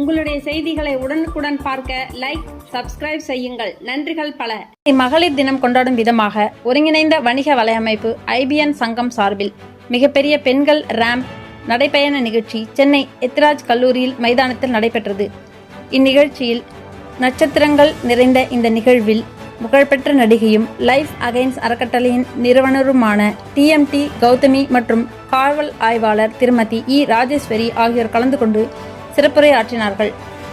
உங்களுடைய செய்திகளை உடனுக்குடன் பார்க்க லைக் சப்ஸ்கிரைப் செய்யுங்கள். நன்றிகள் பல. மகளிர் தினம் கொண்டாடும் விதமாக ஒருங்கிணைந்த வணிக வலையமைப்பு ஐபிஎன் சங்கம் சார்பில் மிகப்பெரிய பெண்கள் ரேம்ப் நடைபயண நிகழ்ச்சி சென்னை எத்ராஜ் கல்லூரியில் மைதானத்தில் நடைபெற்றது. இந்நிகழ்ச்சியில் நட்சத்திரங்கள் நிறைந்த இந்த நிகழ்வில் புகழ்பெற்ற நடிகையும் லைஃப் அகைன்ஸ் அறக்கட்டளையின் நிறுவனருமான டிஎம்டி கௌதமி மற்றும் காவல் ஆய்வாளர் திருமதி இ ராஜேஸ்வரி ஆகியோர் கலந்து கொண்டு சிறப்புரை ஆற்றினார்கள்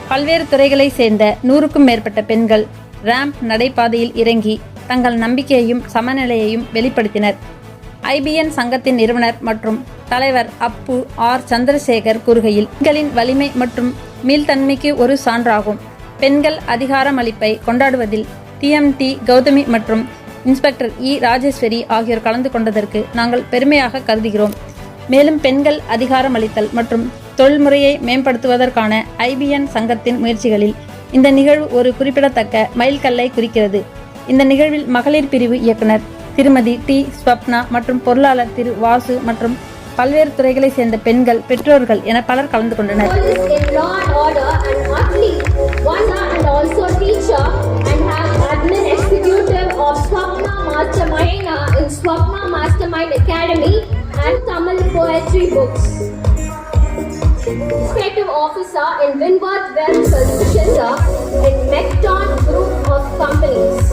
பல்வேறு துறைகளை சேர்ந்த நூறுக்கும் மேற்பட்ட பெண்கள் ரேம்ப் நடைபாதையில் இறங்கி தங்கள் நம்பிக்கையையும் சமநிலையையும் வெளிப்படுத்தினர். ஐபிஎன் சங்கத்தின் நிறுவனர் மற்றும் தலைவர் அப்பு ஆர் சந்திரசேகர் கூறுகையில் பெண்களின் வலிமை மற்றும் மீள்தன்மைக்கு ஒரு சான்றாகும். பெண்கள் அதிகாரமளிப்பை கொண்டாடுவதில் டிஎம்டி கௌதமி மற்றும் இன்ஸ்பெக்டர் இ ராஜேஸ்வரி ஆகியோர் கலந்து கொண்டதற்கு நாங்கள் பெருமையாக கருதுகிறோம். மேலும் பெண்கள் அதிகாரமளித்தல் மற்றும் தொழில்முறையை மேம்படுத்துவதற்கான ஐபிஎன் சங்கத்தின் முயற்சிகளில் இந்த நிகழ்வு ஒரு குறிப்பிடத்தக்க மைல்கல்லை குறிக்கிறது. இந்த நிகழ்வில் மகளிர் பிரிவு இயக்குனர் திருமதி டி. ஸ்வப்னா மற்றும் பொருளாளர் திரு. வாசு மற்றும் பல்வேறு துறைகளை சேர்ந்த பெண்கள் பெற்றோர்கள் என பலர் கலந்து கொண்டனர். Swapna Mastermind Academy and Tamil poetry books. Executive officer in Winworth Wealth Solutions in Mecton Group of Companies.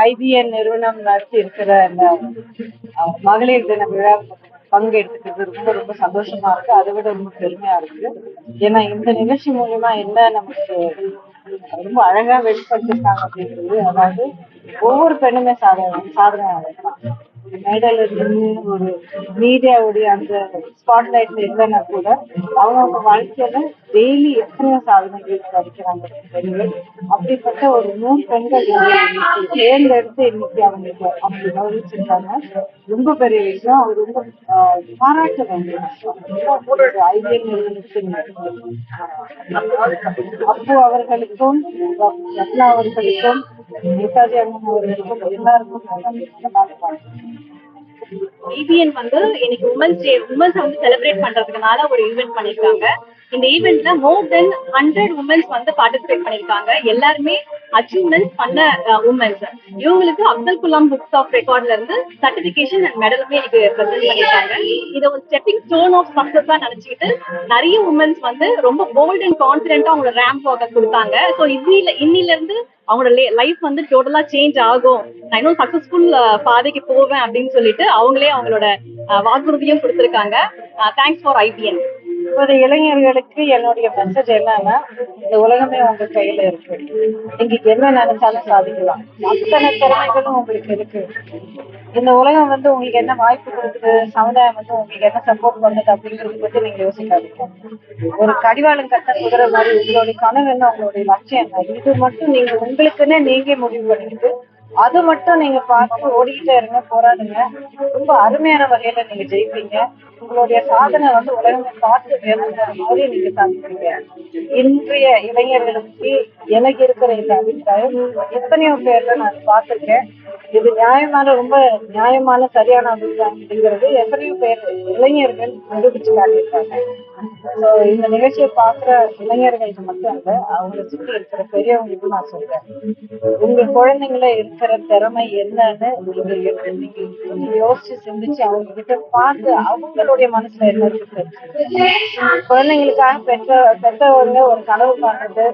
IBN நிறுவனம் நடத்தி இருக்கிற இந்த மகளிர் தின விழா பங்கெடுத்துக்கிறது ரொம்ப ரொம்ப சந்தோஷமா இருக்கு. அதை விட ரொம்ப பெருமையா இருக்கு. ஏன்னா இந்த நிகழ்ச்சி மூலியமா என்ன நமக்கு ரொம்ப அழகா வெளிப்படுத்திருக்காங்க அப்படிங்கிறது அதாவது ஒவ்வொரு பெண்ணுமே சாதனை சாதனை மேடையில ஒரு மீடியாவுடைய அந்த ஸ்பாட்லைட்ல இல்லைன்னா கூட அவங்கவுங்க வாழ்க்கையில டெய்லி எத்தனையோ சாதனைகள் படிக்கிறாங்க. பெண்கள் அப்படிப்பட்ட ஒரு நூறு பெண்கள் தேர்ந்தெடுத்து இன்னைக்கு அவங்களுக்கு அப்படி கவனிச்சிருக்காங்க ரொம்ப பெரிய விஷயம். அவர் ரொம்ப ஆஹ், பாராட்ட வேண்டிய விஷயம் ஐபிஎல் நிறுவனத்தின் அப்பு அவர்களுக்கும் ரத்னா அவர்களுக்கும் நேதாஜி அண்ணன் அவர்களுக்கும் எல்லாருக்கும் வந்து இன்னைக்கு உமன்ஸ் டே உமன்ஸ் வந்து செலிப்ரேட் பண்றதுக்குனால ஒரு ஈவெண்ட் பண்ணிருக்காங்க. இந்த ஈவெண்ட்ல மோர் தென் ஹண்ட்ரட் உமன்ஸ் வந்து பார்ட்டிசிபேட் பண்ணிருக்காங்க. எல்லாருமே அச்சீவ்மெண்ட்ஸ் பண்ண உமன்ஸ் இவங்களுக்கு அப்துல் குலாம் புக்ஸ் ஆஃப் ரெக்கார்ட்ல இருந்து சர்டிபிகேஷன் அண்ட் மெடலுமே எனக்கு ப்ரெசென்ட் பண்ணிருக்காங்க இதை ஒரு ஸ்டெப்பிங் ஸ்டோன் ஆஃப் சக்சஸா நினைச்சுக்கிட்டு நிறைய உமன்ஸ் வந்து ரொம்ப போல்ட் அண்ட் கான்பிடென்ட்டா அவங்களோட ரேம்ப் ஒர்க்கை கொடுத்தாங்க. ஸோ இன்னில இன்னில இருந்து அவங்களோட லைஃப் வந்து டோட்டலா சேஞ்ச் ஆகும். நான் இன்னும் சக்சஸ்ஃபுல் பாதைக்கு போவேன் அப்படின்னு சொல்லிட்டு அவங்களே அவங்களோட வாக்குறுதியும் கொடுத்துருக்காங்க. தேங்க்ஸ் ஃபார் ஐபிஎன் இப்போது இளைஞர்களுக்கு என்னுடைய மெசேஜ் என்னன்னா இந்த உலகமே உங்க கையில இருக்கு. நீங்க என்ன நினைச்சாலும் சாதிக்கலாம். அத்தனை திறமைகளும் உங்களுக்கு இருக்கு. இந்த உலகம் வந்து உங்களுக்கு என்ன வாய்ப்பு கொடுக்குது சமுதாயம் வந்து உங்களுக்கு என்ன சப்போர்ட் பண்ணுது அப்படிங்கறத பத்தி நீங்க யோசிக்காதீங்க. ஒரு கடிவாளம் கட்ட குதிரை மாதிரி உங்களுடைய கனவு என்ன உங்களுடைய லட்சியம் என்ன? இது மட்டும் நீங்க உங்களுக்குன்னே நீங்க முடிவு பண்ணிக்கிட்டு அது மட்டும் நீங்க பார்த்து ஓடிக்கிட்டே இருங்க போராடுங்க. ரொம்ப அருமையான வகையில நீங்க ஜெயிப்பீங்க. உங்களுடைய சாதனை வந்து உலகம் பார்த்து வேணுங்கிற மாதிரி நீங்க சாதிப்பீங்க. இன்றைய இளைஞர்களுக்கு எனக்கு இருக்கிற இந்த அபிப்பிராயம் எத்தனையோ பேர்ல நான் பார்த்திருக்கேன். இது நியாயமான ரொம்ப நியாயமான சரியான அபிப்பிராயம் அப்படிங்கிறது எத்தனையோ பேர் இளைஞர்கள் நிரூபிச்சு காட்டியிருக்காங்க. ஸோ இந்த நிகழ்ச்சியை பார்க்குற இளைஞர்களுக்கு மட்டும் இல்ல அவங்களை சுற்றி இருக்கிற பெரியவங்களுக்கு நான் சொல்றேன். உங்க குழந்தைங்கள இருக்கிற திறமை என்னன்னு நீங்க நீங்க யோசிச்சு சிந்திச்சு அவங்க கிட்ட பார்த்து அவங்களுடைய மனசுல என்ன இருக்கு? குழந்தைங்களுக்காக பெற்ற பெற்றவங்க ஒரு கனவு காண்றது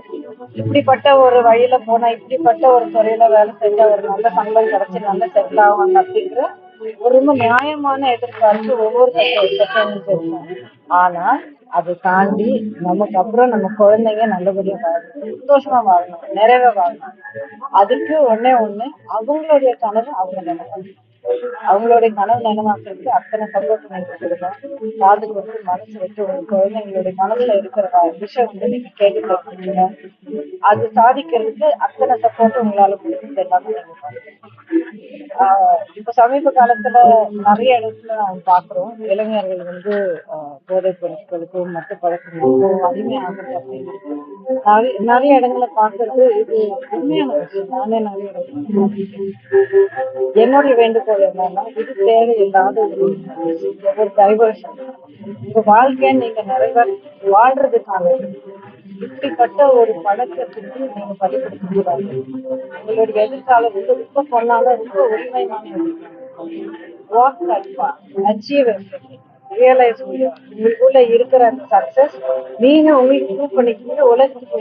இப்படிப்பட்ட ஒரு வழியில போனா இப்படிப்பட்ட ஒரு துறையில வேலை செஞ்சா ஒரு நல்ல சம்பளம் கிடைச்சு நல்ல செட்டில் ஆவாங்க அப்படிங்கிற ஒரு ரொம்ப நியாயமான எதிர்பார்ப்பு ஒவ்வொரு பெற்ற- இருக்கும் ஆனா அதை தாண்டி நமக்கு அப்புறம் நம்ம குழந்தைங்க நல்லபடியா வாழணும். சந்தோஷமா வாழணும். நிறைவா வாழணும். அதுக்கு ஒண்ணே ஒண்ணு அவங்களுடைய கனவு அவங்க நினைக்கணும். அவங்களுடைய கனவு நினைவாக்குறதுக்கு அத்தனை சப்போர்ட் நீங்க கொடுக்கணும். காது கொடுத்து மனசு வச்சு உங்க குழந்தைங்களுடைய கனவுல இருக்கிற விஷயம் வந்து நீங்க கேட்டு அது சாதிக்கிறதுக்கு அத்தனை சப்போர்ட் உங்களால கொடுத்து எல்லாமே இப்ப சமீப காலத்துல நிறைய இடத்துல பாக்குறோம். இளைஞர்கள் வந்து போதை பொருட்களுக்கும் மற்ற பழக்கங்களுக்கும் அடிமையாகிறது அப்படின்னு நிறைய இடங்களை பாக்குறது இது உண்மையான விஷயம். நானே நிறைய இடத்துல என்னுடைய வேண்டுகோள் என்னன்னா இது தேவையில்லாத ஒரு டைவர்ஷன் உங்க வாழ்க்கைய நீங்க நிறைவா வாழ்றதுக்கான இப்படிப்பட்ட ஒரு படத்தை பழக்கத்துக்கு நீங்க பலிப்படுத்த உங்களுடைய எதிர்காலம் வந்து ரொம்ப பொண்ணாலும் ரொம்ப உரிமையான வாக் தட்பா அச்சீவ் ரியலைஸ் உங்களுக்குள்ள இருக்கிற அந்த சக்சஸ் நீங்க உங்களுக்கு ப்ரூவ் பண்ணிக்கிட்டு உலகத்துக்கு